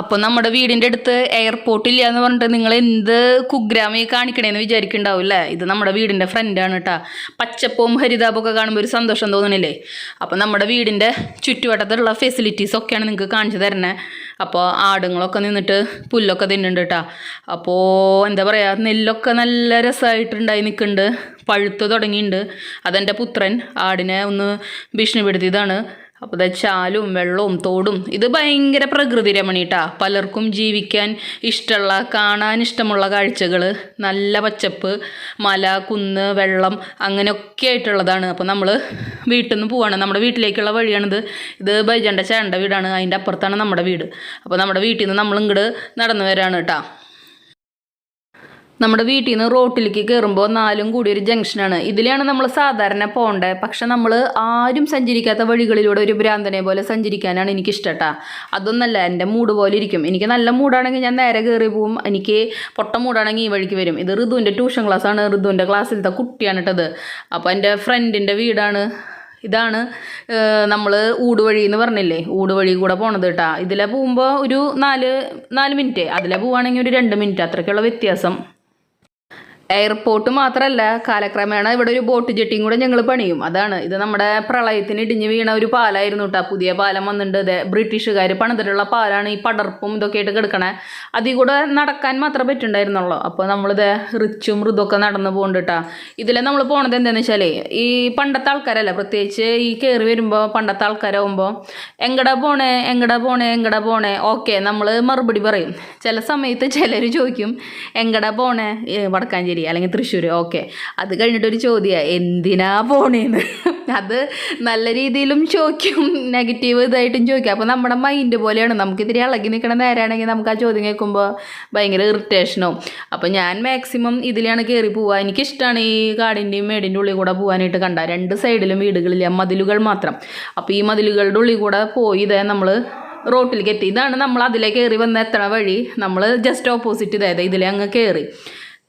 അപ്പോൾ നമ്മുടെ വീടിന്റെ അടുത്ത് എയർപോർട്ട് ഇല്ല എന്ന് പറഞ്ഞിട്ട് നിങ്ങൾ എന്ത് കുഗ്രാമി കാണിക്കണേന്ന് വിചാരിക്കുന്നുണ്ടാവും അല്ലേ ഇത് നമ്മുടെ വീടിന്റെ ഫ്രണ്ടാണ് കേട്ടോ പച്ചപ്പവും ഹരിതാപമൊക്കെ കാണുമ്പോൾ ഒരു സന്തോഷം തോന്നണില്ലേ? അപ്പോൾ നമ്മുടെ വീടിന്റെ ചുറ്റുവട്ടത്തുള്ള ഫെസിലിറ്റീസ് ഒക്കെയാണ് നിങ്ങൾക്ക് കാണിച്ചു തരണേ അപ്പോൾ ആടുങ്ങളൊക്കെ നിന്നിട്ട് പുല്ലൊക്കെ തിന്നുന്നുണ്ട് കേട്ടോ അപ്പോൾ എന്താ പറയുക നെല്ലൊക്കെ നല്ല രസമായിട്ടുണ്ടായി നിൽക്കുന്നുണ്ട് പഴുത്ത് തുടങ്ങിയിട്ടുണ്ട് അതെന്റെ പുത്രൻ ആടിനെ ഒന്ന് ഭീഷണിപ്പെടുത്തിയതാണ്. അപ്പോൾ ചാലും വെള്ളവും തോടും. ഇത് ഭയങ്കര പ്രകൃതി രമണീട്ടാ. പലർക്കും ജീവിക്കാൻ ഇഷ്ടമുള്ള കാണാൻ ഇഷ്ടമുള്ള കാഴ്ചകൾ നല്ല പച്ചപ്പ് മല കുന്ന് വെള്ളം അങ്ങനെയൊക്കെ ആയിട്ടുള്ളതാണ്. അപ്പോൾ നമ്മൾ വീട്ടിൽ നിന്ന് പോവാണ്. നമ്മുടെ വീട്ടിലേക്കുള്ള വഴിയാണിത്. ഇത് ബൈജന്റെ ചേട്ടന്റെ വീടാണ്. അതിന്റെ അപ്പുറത്താണ് നമ്മുടെ വീട്. അപ്പോൾ നമ്മുടെ വീട്ടിൽ നിന്ന് നമ്മൾ ഇങ്ങോട്ട് നടന്നു വരാണ് കേട്ടോ നമ്മുടെ വീട്ടിൽ നിന്ന് റോട്ടിലേക്ക് കയറുമ്പോൾ നാലും കൂടി ഒരു ജംഗ്ഷനാണ്. ഇതിലാണ് നമ്മൾ സാധാരണ പോകേണ്ടത് പക്ഷെ നമ്മൾ ആരും സഞ്ചരിക്കാത്ത വഴികളിലൂടെ ഒരു ഭ്രാന്തനെ പോലെ സഞ്ചരിക്കാനാണ് എനിക്ക് ഇഷ്ടട്ടാ അതൊന്നല്ല എന്റെ മൂഡ് പോലെ ഇരിക്കും. എനിക്ക് നല്ല മൂഡാണെങ്കിൽ ഞാൻ നേരെ കയറി പോവും. എനിക്ക് പൊട്ട മൂടാണെങ്കിൽ ഈ വഴിക്ക് വരും. ഇത് ഋതുവിന്റെ ട്യൂഷൻ ക്ലാസ്സാണ്. ഋതുവിന്റെ ക്ലാസ്സിലത്തെ കുട്ടിയാണ് കേട്ടത് അപ്പോൾ എന്റെ ഫ്രണ്ടിന്റെ വീടാണ്. ഇതാണ് നമ്മൾ ഊടുവഴി എന്ന് പറഞ്ഞില്ലേ? ഊടുവഴി കൂടെ പോണത് കേട്ടാ ഇതിലെ പോകുമ്പോൾ ഒരു നാല് നാല് മിനിറ്റ്. അതിലെ പോവുകയാണെങ്കിൽ ഒരു രണ്ട് മിനിറ്റ്. അത്രയ്ക്കുള്ള വ്യത്യാസം. എയർപോർട്ട് മാത്രമല്ല കാലക്രമേണ ഇവിടെ ഒരു ബോട്ട് ജെട്ടിയും കൂടെ ഞങ്ങൾ പണിയും. അതാണ്. ഇത് നമ്മുടെ പ്രളയത്തിന് ഇടിഞ്ഞ് വീണ ഒരു പാലായിരുന്നു കേട്ടോ പുതിയ പാലം വന്നിട്ടുണ്ട് അതെ ബ്രിട്ടീഷുകാർ പണിതിട്ടുള്ള പാലാണ് ഈ പടർപ്പും ഇതൊക്കെ ആയിട്ട് കിടക്കണേ. അതിൽ കൂടെ നടക്കാൻ മാത്രമേ പറ്റുണ്ടായിരുന്നുള്ളൂ. അപ്പോൾ നമ്മളിത് റിച്ചും മൃദുമൊക്കെ നടന്ന് പോകുന്നുണ്ട് കേട്ടോ നമ്മൾ പോണത് എന്താണെന്ന് വെച്ചാൽ ഈ പണ്ടത്തെ ആൾക്കാരല്ല പ്രത്യേകിച്ച് ഈ കയറി വരുമ്പോൾ പണ്ടത്തെ ആൾക്കാരാകുമ്പോൾ എങ്ങടാ പോണേ? എങ്ങടാ പോണേ? എങ്ങടാ പോണേ? ഓക്കെ നമ്മൾ മറുപടി പറയും. ചില സമയത്ത് ചിലർ ചോദിക്കും എങ്ങടാ പോണേ? ഏ, വടക്കാഞ്ചേരി അല്ലെങ്കിൽ തൃശ്ശൂർ ഓക്കെ. അത് കഴിഞ്ഞിട്ടൊരു ചോദ്യമാണ് എന്തിനാ പോണേന്ന്? അത് നല്ല രീതിയിലും ചോദിക്കും നെഗറ്റീവ് ഇതായിട്ടും ചോദിക്കും. അപ്പോൾ നമ്മുടെ മൈൻഡ് പോലെയാണ്. നമുക്ക് ഇളകി നിൽക്കണ നേരാണെങ്കിൽ നമുക്ക് ആ ചോദ്യം കേൾക്കുമ്പോൾ ഭയങ്കര ഇറിറ്റേഷനും. അപ്പോൾ ഞാൻ മാക്സിമം ഇതിലാണ് കയറി പോവുക എനിക്കിഷ്ടമാണ് ഈ കാടിന്റെയും മേടിന്റെ ഉള്ളിൽ കൂടെ പോകാനായിട്ട് കണ്ട. രണ്ട് സൈഡിലും വീടുകളില്ല മതിലുകൾ മാത്രം. അപ്പോൾ ഈ മതിലുകളുടെ ഉള്ളിൽ കൂടെ പോയി ഇതേ നമ്മൾ റോട്ടിലേക്ക് എത്തി. ഇതാണ് നമ്മൾ അതിലേക്ക് കയറി വന്ന എത്തണ വഴി. നമ്മൾ ജസ്റ്റ് ഓപ്പോസിറ്റ് ഇതായത് ഇതിലെ അങ്ങ് കയറി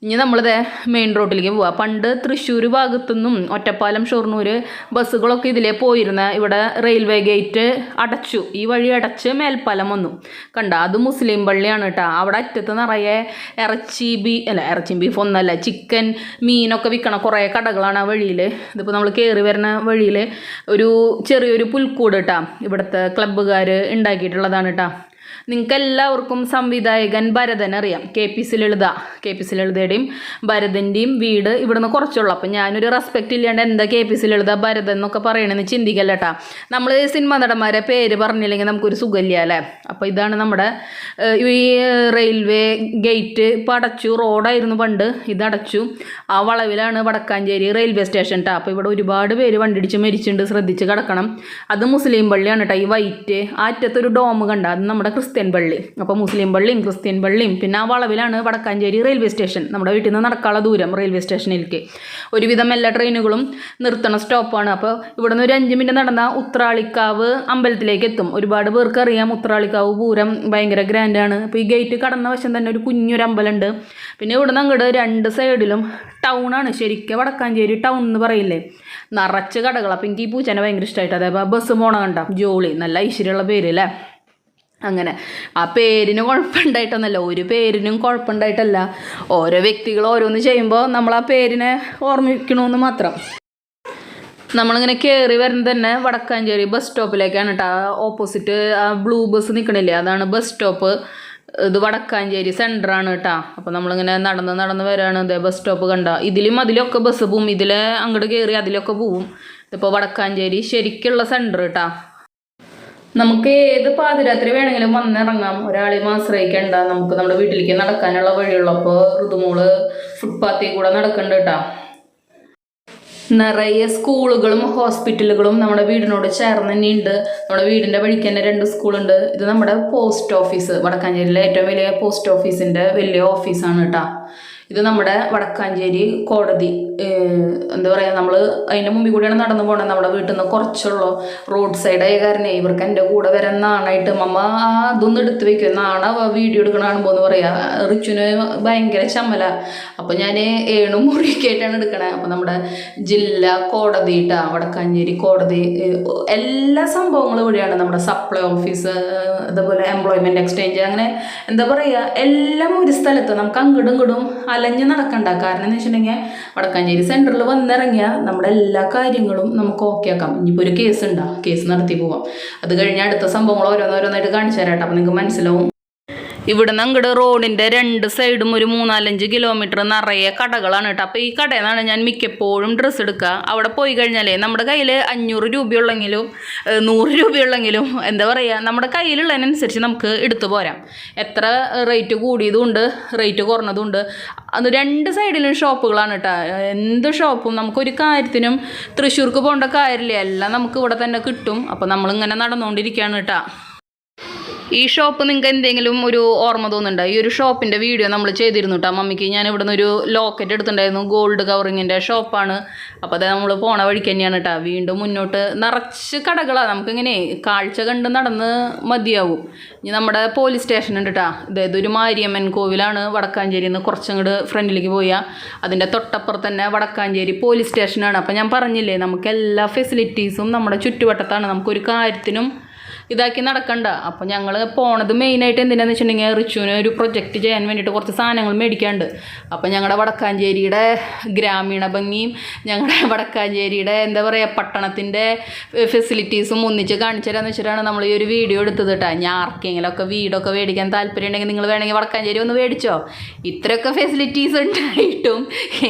ഇനി നമ്മളിത് മെയിൻ റോഡിലേക്ക് പോവാം. പണ്ട് തൃശ്ശൂർ ഭാഗത്തുനിന്നും ഒറ്റപ്പാലം ഷൊർണൂർ ബസ്സുകളൊക്കെ ഇതിലേ പോയിരുന്ന. ഇവിടെ റെയിൽവേ ഗേറ്റ് അടച്ചു. ഈ വഴി അടച്ച് മേൽപ്പാലം വന്നു. കണ്ട? അത് മുസ്ലിം പള്ളിയാണ് കേട്ടോ അവിടെ അറ്റത്ത് നിറയെ ഇറച്ചി ബീ അല്ല ഇറച്ചി ബീഫ് ഒന്നല്ല ചിക്കൻ മീനൊക്കെ വിൽക്കണ കുറേ കടകളാണ് ആ വഴിയിൽ ഇതിപ്പോൾ നമ്മൾ കയറി വരുന്ന വഴിയിൽ ഒരു ചെറിയൊരു പുൽക്കൂട് കേട്ടോ ഇവിടുത്തെ ക്ലബ്ബുകാർ ഉണ്ടാക്കിയിട്ടുള്ളതാണ് കേട്ടോ നിങ്ങൾക്ക് എല്ലാവർക്കും സംവിധായകൻ ഭരതൻ അറിയാം. K P C Lalitha K P C ലളിതയുടെയും ഭരതന്റെയും വീട് ഇവിടുന്ന് കുറച്ചുള്ളൂ. അപ്പം ഞാനൊരു റെസ്പെക്റ്റ് ഇല്ലാണ്ട് എന്താ K P C Lalitha Bharathan എന്നൊക്കെ പറയണമെന്ന് ചിന്തിക്കല്ല കേട്ടാ നമ്മൾ സിനിമാ നടന്മാരെ പേര് പറഞ്ഞില്ലെങ്കിൽ നമുക്കൊരു സുഖമില്ല അല്ലേ? അപ്പോൾ ഇതാണ് നമ്മുടെ ഈ റെയിൽവേ ഗേറ്റ് ഇപ്പോൾ അടച്ചു റോഡായിരുന്നു പണ്ട്. ഇതടച്ചു. ആ വളവിലാണ് വടക്കാഞ്ചേരി റെയിൽവേ സ്റ്റേഷൻ കേട്ടോ അപ്പോൾ ഇവിടെ ഒരുപാട് പേര് വണ്ടിടിച്ച് മരിച്ചിട്ടുണ്ട് ശ്രദ്ധിച്ച് കിടക്കണം. അത് മുസ്ലിം പള്ളിയാണ് കേട്ടോ ഈ വൈറ്റ്. ആ അറ്റത്തൊരു ഡോം കണ്ട. അത് നമ്മുടെ ക്രിസ്ത്യൻ പള്ളി. അപ്പോൾ മുസ്ലിം പള്ളിയും ക്രിസ്ത്യൻ പള്ളിയും. പിന്നെ ആ വളവിലാണ് വടക്കാഞ്ചേരി റെയിൽവേ സ്റ്റേഷൻ. നമ്മുടെ വീട്ടിൽ നിന്ന് നടക്കാനുള്ള ദൂരം റെയിൽവേ സ്റ്റേഷനിലേക്ക്. ഒരുവിധം എല്ലാ ട്രെയിനുകളും നിർത്തണ സ്റ്റോപ്പാണ്. അപ്പോൾ ഇവിടെ നിന്ന് ഒരു അഞ്ച് മിനിറ്റ് നടന്ന ഉത്രാളിക്കാവ് അമ്പലത്തിലേക്ക് എത്തും. ഒരുപാട് പേർക്ക് അറിയാം ഉത്രാളിക്കാവ് പൂരം ഭയങ്കര ഗ്രാൻഡാണ് അപ്പോൾ ഈ ഗേറ്റ് കടന്ന വശം തന്നെ ഒരു കുഞ്ഞൊരു അമ്പലമുണ്ട്. പിന്നെ ഇവിടെ നിന്ന് അങ്ങോട്ട് രണ്ട് സൈഡിലും ടൗണാണ് ശരിക്കും വടക്കാഞ്ചേരി ടൗൺ എന്ന് പറയില്ലേ? നിറച്ച് കടകൾ അപ്പോൾ എനിക്ക് ഈ പൂച്ചനെ ഭയങ്കര ഇഷ്ടമായിട്ട് അതേപോലെ ബസ് പോണ കണ്ട? ജോളി. നല്ല ഐശ്വര്യമുള്ള പേര് അല്ലേ? അങ്ങനെ. ആ പേരിന് കുഴപ്പമുണ്ടായിട്ടൊന്നല്ല ഒരു പേരിനും കുഴപ്പമുണ്ടായിട്ടല്ല. ഓരോ വ്യക്തികൾ ഓരോന്ന് ചെയ്യുമ്പോൾ നമ്മൾ ആ പേരിനെ ഓർമ്മിക്കണമെന്ന് മാത്രം. നമ്മളിങ്ങനെ കയറി വരുന്നത് തന്നെ വടക്കാഞ്ചേരി ബസ് സ്റ്റോപ്പിലേക്കാണ് കേട്ടോ ഓപ്പോസിറ്റ് ആ ബ്ലൂ ബസ് നിൽക്കണില്ലേ അതാണ് ബസ് സ്റ്റോപ്പ് ഇത് വടക്കാഞ്ചേരി സെന്ററാണ് കേട്ടോ അപ്പോൾ നമ്മളിങ്ങനെ നടന്ന് നടന്ന് വരാണ്. ഇതേ ബസ് സ്റ്റോപ്പ് കണ്ട. ഇതിലും അതിലൊക്കെ ബസ് പോവും. ഇതിലെ അങ്ങോട്ട് കയറി അതിലൊക്കെ പോവും. ഇതിപ്പോൾ വടക്കാഞ്ചേരി ശരിക്കുള്ള സെന്റർ കേട്ടോ നമുക്ക് ഏത് പാതിരാത്രി വേണമെങ്കിലും വന്നിറങ്ങാം. ഒരാളെയും ആശ്രയിക്കണ്ട. നമുക്ക് നമ്മുടെ വീട്ടിലേക്ക് നടക്കാനുള്ള വഴിയുള്ളപ്പോൾ ഋതുമോൾ ഫുട്പാത്തിൽ കൂടെ നടക്കണ്ട കേട്ടോ നിറയെ സ്കൂളുകളും ഹോസ്പിറ്റലുകളും നമ്മുടെ വീടിനോട് ചേർന്ന് തന്നെയുണ്ട് നമ്മുടെ വീടിന്റെ വഴിക്ക് തന്നെ രണ്ട് സ്കൂളുണ്ട് ഇത് നമ്മുടെ പോസ്റ്റ് ഓഫീസ് വടക്കാഞ്ചേരിയിലെ ഏറ്റവും വലിയ പോസ്റ്റ് ഓഫീസിന്റെ വലിയ ഓഫീസാണ് കേട്ടോ ഇത് നമ്മുടെ വടക്കാഞ്ചേരി കോടതി എന്താ പറയുക നമ്മൾ അതിന്റെ മുമ്പിൽ കൂടിയാണ് നടന്നു പോകണത് നമ്മുടെ വീട്ടിൽ നിന്ന് കുറച്ചുള്ളൂ റോഡ് സൈഡ് ആയ കാരണേ ഇവർക്ക് എന്റെ കൂടെ വരാൻ നാണായിട്ട് മമ്മ അതൊന്നും എടുത്ത് വെക്കും. നാണ വീഡിയോ എടുക്കണ കാണുമ്പോൾ എന്ന് റിച്ചുന് ഭയങ്കര ചമ്മല. അപ്പോൾ ഞാൻ ഏണും മുറിയൊക്കെ ആയിട്ടാണ് എടുക്കണത് അപ്പോൾ നമ്മുടെ ജില്ലാ കോടതി ട്ടാ വടക്കാഞ്ചേരി കോടതി എല്ലാ സംഭവങ്ങളും ഇവിടെയാണ്. നമ്മുടെ സപ്ലൈ ഓഫീസ് അതുപോലെ എംപ്ലോയ്മെന്റ് എക്സ്ചേഞ്ച് അങ്ങനെ എന്താ പറയുക എല്ലാം ഒരു സ്ഥലത്ത് നമുക്ക് അങ്ങടും ഇങ്ങോട്ടും അലഞ്ഞ് നടക്കണ്ട. കാരണം എന്ന് വെച്ചിട്ടുണ്ടെങ്കിൽ വടക്കാഞ്ചേരി സെന്ററിൽ വന്നിറങ്ങിയാൽ നമ്മുടെ എല്ലാ കാര്യങ്ങളും നമുക്ക് ഓക്കെ ആക്കാം. ഇനിയിപ്പോൾ ഒരു കേസ് ഉണ്ടാ. കേസ് നടത്തി പോവാം. അത് കഴിഞ്ഞ് അടുത്ത സംഭവങ്ങൾ ഓരോന്നോരോന്നായിട്ട് കാണിച്ചു തരാം കേട്ടോ. അപ്പോൾ നിങ്ങൾക്ക് മനസ്സിലാവും. ഇവിടുന്ന് അങ്ങോട്ട് റോഡിന്റെ രണ്ട് സൈഡും ഒരു മൂന്നാലഞ്ച് കിലോമീറ്റർ നിറയെ കടകളാണ് കേട്ടോ. അപ്പോൾ ഈ കടയിൽ നിന്നാണ് ഞാൻ മിക്കപ്പോഴും ഡ്രസ്സ് എടുക്കുക. അവിടെ പോയി കഴിഞ്ഞാലേ നമ്മുടെ കയ്യിൽ അഞ്ഞൂറ് രൂപയുള്ളെങ്കിലും നൂറ് രൂപയുള്ളെങ്കിലും എന്താ പറയുക നമ്മുടെ കയ്യിലുള്ളതിനനുസരിച്ച് നമുക്ക് എടുത്തു പോരാം. എത്ര റേറ്റ് കൂടിയതുണ്ട് റേറ്റ് കുറഞ്ഞതുണ്ട്. അത് രണ്ട് സൈഡിലും ഷോപ്പുകളാണ് കേട്ടോ. എന്ത് ഷോപ്പും നമുക്കൊരു കാര്യത്തിനും തൃശ്ശൂർക്ക് പോകേണ്ട കാര്യമില്ല. എല്ലാം നമുക്ക് ഇവിടെ തന്നെ കിട്ടും. അപ്പോൾ നമ്മളിങ്ങനെ നടന്നുകൊണ്ടിരിക്കുകയാണ് കേട്ടോ. ഈ ഷോപ്പ് നിങ്ങൾക്ക് എന്തെങ്കിലും ഒരു ഓർമ്മ തോന്നുന്നുണ്ടോ? ഈ ഒരു ഷോപ്പിന്റെ വീഡിയോ നമ്മൾ ചെയ്തിരുന്നു കേട്ടോ മമ്മിക്ക്. ഞാൻ ഇവിടെ നിന്ന് ഒരു ലോക്കറ്റ് എടുത്തിട്ടുണ്ടായിരുന്നു. ഗോൾഡ് കവറിങ്ങിന്റെ ഷോപ്പാണ് അപ്പോൾ അത് നമ്മൾ പോണ വഴിക്ക് തന്നെയാണ് കേട്ടോ വീണ്ടും മുന്നോട്ട് നിറച്ച് കടകളാണ് നമുക്കിങ്ങനെ കാഴ്ച കണ്ട് നടന്ന് മതിയാവും. ഇനി നമ്മുടെ പോലീസ് സ്റ്റേഷൻ ഉണ്ട് കേട്ടോ അതായത് ഒരു മാരിയമ്മൻ കോവിലാണ് വടക്കാഞ്ചേരിയിൽ നിന്ന് കുറച്ചങ്ങോട്ട് ഫ്രണ്ടിലേക്ക് പോയാൽ അതിന്റെ തൊട്ടപ്പുറത്ത് തന്നെ വടക്കാഞ്ചേരി പോലീസ് സ്റ്റേഷനാണ് അപ്പോൾ ഞാൻ പറഞ്ഞില്ലേ നമുക്ക് എല്ലാ ഫെസിലിറ്റീസും നമ്മുടെ ചുറ്റുവട്ടത്താണ്. നമുക്കൊരു കാര്യത്തിനും ഇതാക്കി നടക്കണ്ട. അപ്പോൾ ഞങ്ങൾ പോണത് മെയിനായിട്ട് എന്തിനാന്ന് വെച്ചിട്ടുണ്ടെങ്കിൽ റിച്ചുവിന് ഒരു പ്രൊജക്റ്റ് ചെയ്യാൻ വേണ്ടിയിട്ട് കുറച്ച് സാധനങ്ങൾ മേടിക്കാണ്ട് അപ്പോൾ ഞങ്ങളുടെ വടക്കാഞ്ചേരിയുടെ ഗ്രാമീണ ഭംഗിയും ഞങ്ങളുടെ വടക്കാഞ്ചേരിയുടെ എന്താ പറയുക പട്ടണത്തിന്റെ ഫെസിലിറ്റീസും ഒന്നിച്ച് കാണിച്ചു തരാമെന്ന് വെച്ചിട്ടാണ് നമ്മൾ ഈ ഒരു വീഡിയോ എടുത്തത് കേട്ടോ ഞാൻ ആർക്കെങ്കിലുമൊക്കെ വീടൊക്കെ മേടിക്കാൻ താല്പര്യം ഉണ്ടെങ്കിൽ നിങ്ങൾ വേണമെങ്കിൽ വടക്കാഞ്ചേരി ഒന്ന് മേടിച്ചോ. ഇത്രയൊക്കെ ഫെസിലിറ്റീസ് ഉണ്ടായിട്ടും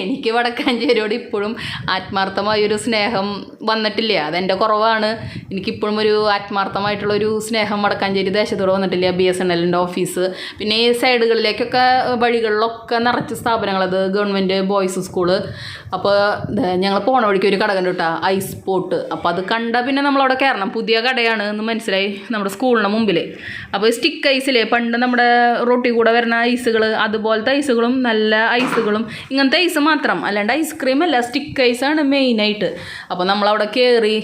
എനിക്ക് വടക്കാഞ്ചേരിയോട് ഇപ്പോഴും ആത്മാർത്ഥമായൊരു സ്നേഹം വന്നിട്ടില്ല. അതെന്റെ കുറവാണ്. എനിക്കിപ്പോഴും ഒരു ആത്മാർത്ഥമായിട്ടുള്ള ഒരു സ്നേഹം വടക്കാഞ്ചേരി ദേശത്തോട് വന്നിട്ടില്ല ബി എസ് എൻ എല്ലിന്റെ ഓഫീസ് പിന്നെ ഈ സൈഡുകളിലേക്കൊക്കെ വഴികളിലൊക്കെ നിറച്ച് സ്ഥാപനങ്ങൾ അത് ഗവൺമെന്റ് ബോയ്സ് സ്കൂൾ അപ്പോൾ ഞങ്ങൾ പോണ വഴിക്ക് ഒരു കട കണ്ടു കേട്ടോ ഐസ് പോട്ട് അപ്പോൾ അത് കണ്ട പിന്നെ നമ്മളവിടെ കയറണം പുതിയ കടയാണ് എന്ന് മനസ്സിലായി നമ്മുടെ സ്കൂളിന് മുമ്പിൽ അപ്പോൾ സ്റ്റിക്ക് ഐസിലെ പണ്ട് നമ്മുടെ റൊട്ടി കൂടെ വരുന്ന ഐസുകൾ അതുപോലത്തെ ഐസുകളും നല്ല ഐസുകളും ഇങ്ങനത്തെ ഐസ് മാത്രം. അല്ലാണ്ട് ഐസ്ക്രീം അല്ല സ്റ്റിക്ക് ഐസാണ് മെയിനായിട്ട് അപ്പോൾ നമ്മളവിടെ കയറി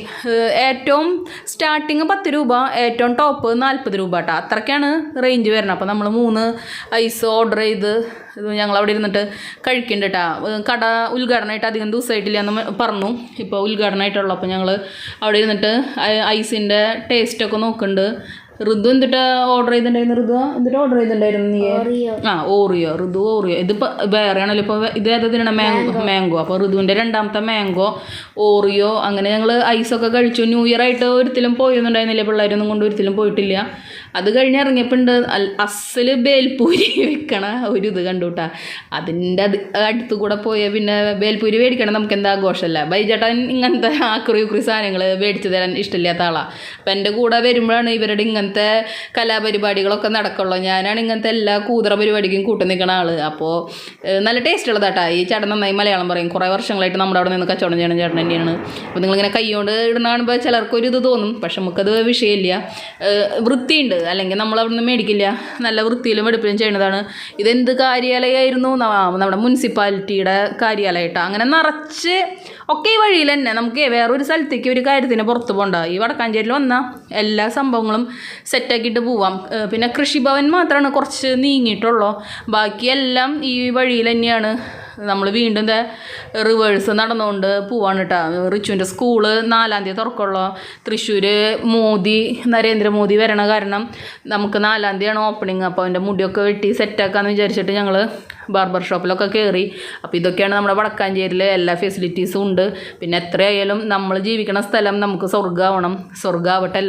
ഏറ്റവും സ്റ്റാർട്ടിങ് പത്ത് രൂപ ഏറ്റവും ടോപ്പ് നാൽപ്പത് രൂപ കേട്ടോ അത്രയ്ക്കാണ് റേഞ്ച് വരുന്നത്. അപ്പോൾ നമ്മൾ മൂന്ന് ഐസ് ഓർഡർ ചെയ്ത് ഞങ്ങൾ അവിടെ ഇരുന്നിട്ട് കഴിക്കുന്നുണ്ട് കേട്ടോ കട ഉദ്ഘാടനമായിട്ട് അധികം ദിവസമായിട്ടില്ല എന്ന് പറഞ്ഞു. ഇപ്പോൾ ഉദ്ഘാടനമായിട്ടുള്ളൂ. അപ്പോൾ ഞങ്ങൾ അവിടെ ഇരുന്നിട്ട് ഐസിന്റെ ടേസ്റ്റൊക്കെ നോക്കുന്നുണ്ട് ഋതു എന്തിട്ടാ ഓർഡർ ചെയ്തിട്ടുണ്ടായിരുന്നു ഋതു? എന്തിട്ട് ഓർഡർ ചെയ്തിട്ടുണ്ടായിരുന്നു നീ ആ ഓറിയോ. ഋതു ഓറിയോ. ഇതിപ്പോ വേറെ ആണല്ലോ. ഇപ്പൊ ഇത് ഏതാ തിന്നണം? Mango mango. അപ്പൊ ഋതുവിന്റെ രണ്ടാമത്തെ മാംഗോ ഓറിയോ. അങ്ങനെ ഞങ്ങൾ ഐസൊക്കെ കഴിച്ചു. ന്യൂ ഇയർ ആയിട്ട് ഒരിക്കലും പോയൊന്നുണ്ടായിരുന്നില്ല പിള്ളേരൊന്നും കൊണ്ട് ഒരിക്കലും പോയിട്ടില്ല. അത് കഴിഞ്ഞ് ഇറങ്ങിയപ്പോണ്ട്. അസൽ ബേൽപൂരി വെക്കണ ഒരു ഇത് കണ്ടുട്ടാ. അതിന്റെ അത് അടുത്ത് കൂടെ പോയ പിന്നെ ബേൽപൂരി മേടിക്കണം നമുക്ക് എന്താ ആഘോഷമല്ല ബൈജേട്ടൻ ഇങ്ങനത്തെ ആക്രി ഉക്രി സാധനങ്ങൾ മേടിച്ചു തരാൻ ഇഷ്ടമില്ലാത്ത ആളാണ് അപ്പം എന്റെ കൂടെ വരുമ്പോഴാണ് ഇവരുടെ ഇങ്ങനത്തെ കലാപരിപാടികളൊക്കെ നടക്കുള്ളൂ. ഞാനാണ് ഇങ്ങനത്തെ എല്ലാ കൂതറ പരിപാടിക്കും കൂട്ടു നിൽക്കുന്ന ആൾ അപ്പോൾ നല്ല ടേസ്റ്റ് ഉള്ളതാട്ടാ. ഈ ചേട്ടൻ നന്നായി മലയാളം പറയും. കുറേ വർഷങ്ങളായിട്ട് നമ്മുടെ അവിടെ നിന്ന് കച്ചവടം ചെയ്യണം ചേട്ടൻ തന്നെയാണ്. അപ്പോൾ നിങ്ങളിങ്ങനെ കൈകൊണ്ട് ഇടുന്ന കാണുമ്പോൾ ചിലർക്കൊരു ഇത് തോന്നും. പക്ഷെ നമുക്കത് വിഷയമില്ല. വൃത്തിയുണ്ട്. അല്ലെങ്കിൽ നമ്മൾ അവിടെ നിന്ന് മേടിക്കില്ല. നല്ല വൃത്തിയിലും വെടുപ്പിലും ചെയ്യുന്നതാണ്. ഇതെന്ത് കാര്യാലയമായിരുന്നു നമ്മുടെ മുനിസിപ്പാലിറ്റിയുടെ കാര്യാലയട്ടാ അങ്ങനെ നിറച്ച് ഒക്കെ ഈ വഴിയിൽ തന്നെ നമുക്ക് വേറൊരു സ്ഥലത്തേക്ക് ഒരു കാര്യത്തിന് പുറത്ത് പോകണ്ട ഈ വടക്കാഞ്ചേരിയിൽ വന്നാൽ എല്ലാ സംഭവങ്ങളും സെറ്റാക്കിയിട്ട് പോവാം. പിന്നെ കൃഷിഭവൻ മാത്രമാണ് കുറച്ച് നീങ്ങിയിട്ടുള്ളൂ. ബാക്കിയെല്ലാം ഈ വഴിയിൽ തന്നെയാണ്. നമ്മൾ വീണ്ടും റിവേഴ്സ് നടന്നുകൊണ്ട് പോവാണ് കേട്ടോ റിച്ചുവിന്റെ സ്കൂൾ നാലാം തീയതി തുറക്കുള്ളൂ. തൃശ്ശൂർ മോദി നരേന്ദ്രമോദി വരണ കാരണം നമുക്ക് നാലാം തീയതിയാണ് ഓപ്പണിങ് അപ്പോൾ അവന്റെ മുടിയൊക്കെ വെട്ടി സെറ്റാക്കാമെന്ന് വിചാരിച്ചിട്ട് ഞങ്ങൾ ബാർബർ ഷോപ്പിലൊക്കെ കയറി അപ്പോൾ ഇതൊക്കെയാണ് നമ്മുടെ വടക്കാഞ്ചേരിയിൽ എല്ലാ ഫെസിലിറ്റീസും ഉണ്ട്. പിന്നെ എത്രയായാലും നമ്മൾ ജീവിക്കുന്ന സ്ഥലം നമുക്ക് സ്വർഗമാവണം സ്വർഗമാവട്ടെ